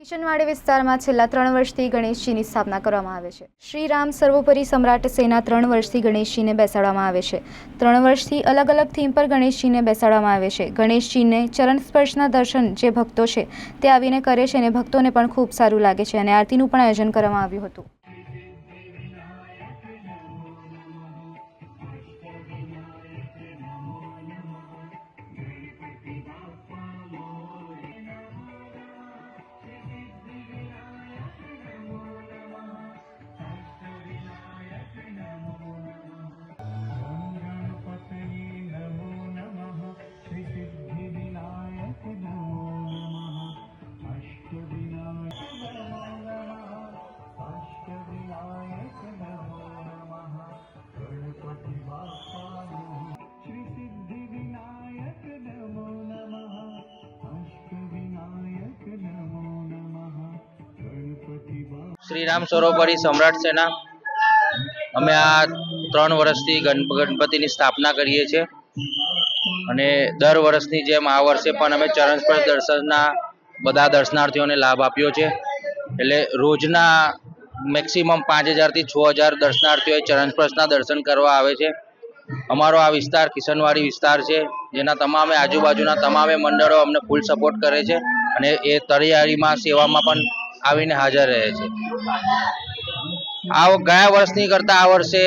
કિશનવાડી વિસ્તારમાં છેલ્લા ત્રણ વર્ષથી ગણેશજીની સ્થાપના કરવામાં આવે છે. શ્રી રામ સર્વોપરી સમ્રાટ સેના ત્રણ વર્ષથી ગણેશજીને બેસાડવામાં આવે છે. ત્રણ વર્ષથી અલગ અલગ થીમ પર ગણેશજીને બેસાડવામાં આવે છે. ગણેશજીને ચરણ સ્પર્શના દર્શન જે ભક્તો છે તે આવીને કરે છે અને ભક્તોને પણ ખૂબ સારું લાગે છે અને આરતીનું પણ આયોજન કરવામાં આવ્યું હતું. શ્રીરામ સરોવરી સમ્રાટ સેના. અમે આ ત્રણ વર્ષથી ગણપતિની સ્થાપના કરીએ છીએ. અને દર વર્ષની જેમ આ વર્ષે પણ અમે ચરણ દર્શનના બધા દર્શનાર્થીઓને લાભ આપ્યો છે. એટલે રોજના મેક્સિમમ પાંચ હજારથી છ હજાર દર્શનાર્થીઓએ ચરણ દર્શન કરવા આવે છે. અમારો આ વિસ્તાર કિશનવાડી વિસ્તાર છે, જેના તમામે આજુબાજુના તમામે મંડળો અમને ફૂલ સપોર્ટ કરે છે. અને એ તૈયારીમાં, સેવામાં પણ આવીને હાજર રહે છે. આ ગયા વર્ષની કરતાં આ વર્ષે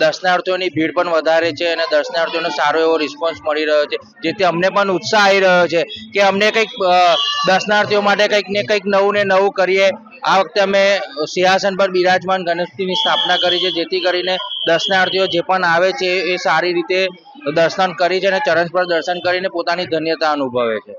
દર્શનાર્થીઓની ભીડ પણ વધારે છે અને દર્શનાર્થીઓનો સારો એવો રિસ્પોન્સ મળી રહ્યો છે. જેથી અમને પણ ઉત્સાહ આવી રહ્યો છે કે અમને કંઈક દર્શનાર્થીઓ માટે કંઈક ને કંઈક નવું ને નવું કરીએ. આ વખતે અમે સિંહાસન પર બિરાજમાન ગણેશજીની સ્થાપના કરી છે, જેથી કરીને દર્શનાર્થીઓ જે પણ આવે છે એ સારી રીતે દર્શન કરી છે અને ચરણ પર દર્શન કરીને પોતાની ધન્યતા અનુભવે છે.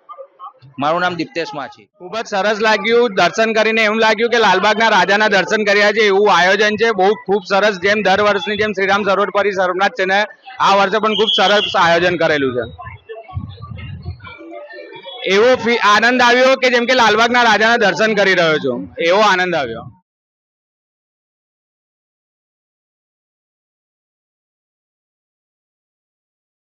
મારું નામ દીપ્તેશ માછી ખૂબ જ સરસ લાગ્યું. દર્શન કરીને એમ લાગ્યું કે લાલબાગના રાજાના દર્શન કર્યા છે. એવું આયોજન છે. બહુ ખૂબ સરસ જેમ દર વર્ષની જેમ શ્રીરામ સરોવર પરી સોમનાથ છે ને આ વર્ષે પણ ખૂબ સરસ આયોજન કરેલું છે. એવો આનંદ આવ્યો કે જેમ કે લાલબાગના રાજાના દર્શન કરી રહ્યો છું. એવો આનંદ આવ્યો.